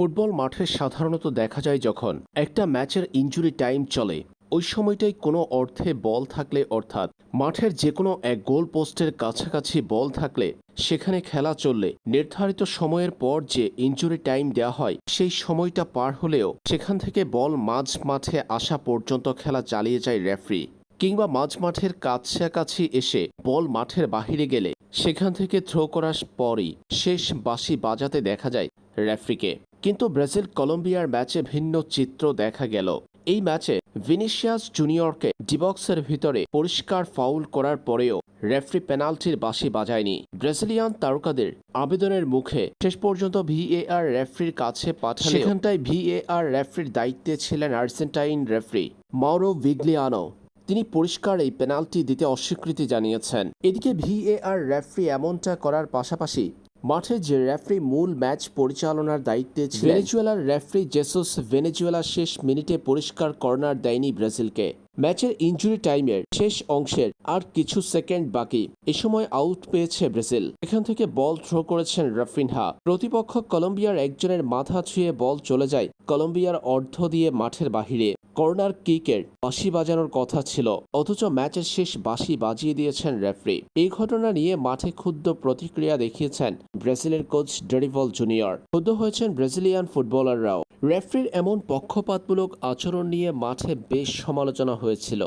Football মাঠে সাধারণত দেখা যায় যখন একটা ম্যাচের ইঞ্জুরি টাইম চলে, ওই সময়টাই কোনো অর্থে বল থাকলে অর্থাৎ মাঠের যে কোনো এক গোল পোস্টের কাছাকাছি বল থাকলে সেখানে খেলা চললে নির্ধারিত সময়ের পর যে ইনজুরি টাইম দেওয়া হয়, সেই সময়টা পার হলেও সেখান থেকে বল মাঝ মাঠে আসা পর্যন্ত খেলা চালিয়ে যায় রেফারি কিংবা মাঝ মাঠের কাছাকাছি এসে বল মাঠের বাহিরে গেলে সেখান থেকে থ্রো করার পরই শেষ বাঁশি বাজাতে দেখা যায় রেফরিকে। কিন্তু ব্রাজিল কলম্বিয়ার ম্যাচে ভিন্ন চিত্র দেখা গেল। এই ম্যাচে ভিনিসিয়াস জুনিয়রকে ডিবক্সের ভিতরে পরিষ্কার ফাউল করার পরেও রেফরি পেনাল্টির বাঁশি বাজায়নি। ব্রাজিলিয়ান তারকাদের আবেদনের মুখে শেষ পর্যন্ত ভিএআর রেফরির কাছে পাঠালে সেখানটায় ভিএআর রেফরির দায়িত্বে ছিলেন আর্জেন্টাইন রেফরি মাউরো ভিগলিয়ানো। তিনি পরিষ্কার এই পেনাল্টি দিতে অস্বীকৃতি জানিয়েছেন। এদিকে ভিএআর রেফরি এমনটা করার পাশাপাশি মাঠে যে রেফারি মূল ম্যাচ পরিচালনার দায়িত্বে ছিলেন। ভেনেজুয়েলার রেফারি জেসুস ভেনেজুয়েলা শেষ মিনিটে পরিষ্কার কর্নার দেয়নি ব্রাজিলকে। ম্যাচের ইনজুরি টাইমের শেষ অংশের আর কিছু সেকেন্ড বাকি। এ সময় আউট পেয়েছে ব্রাজিল। এখান থেকে বল থ্রো করেছেন রাফিনহা। প্রতিপক্ষ কলম্বিয়ার একজনের মাথা ছুঁয়ে বল চলে যায় কলম্বিয়ার অর্ধ দিয়ে মাঠের বাহিরে। কর্নার কিকের বাঁশি বাজানোর কথা ছিল, অথচ ম্যাচের শেষ বাঁশি বাজিয়ে দিয়েছেন রেফরি। এই ঘটনা নিয়ে মাঠে ক্ষুদ্র প্রতিক্রিয়া দেখিয়েছেন ব্রাজিলের কোচ ডেরিভল জুনিয়র। ক্ষুব্ধ হয়েছেন ব্রাজিলিয়ান ফুটবলাররাও। রেফরির এমন পক্ষপাতমূলক আচরণ নিয়ে মাঠে বেশ সমালোচনা হয়েছিল।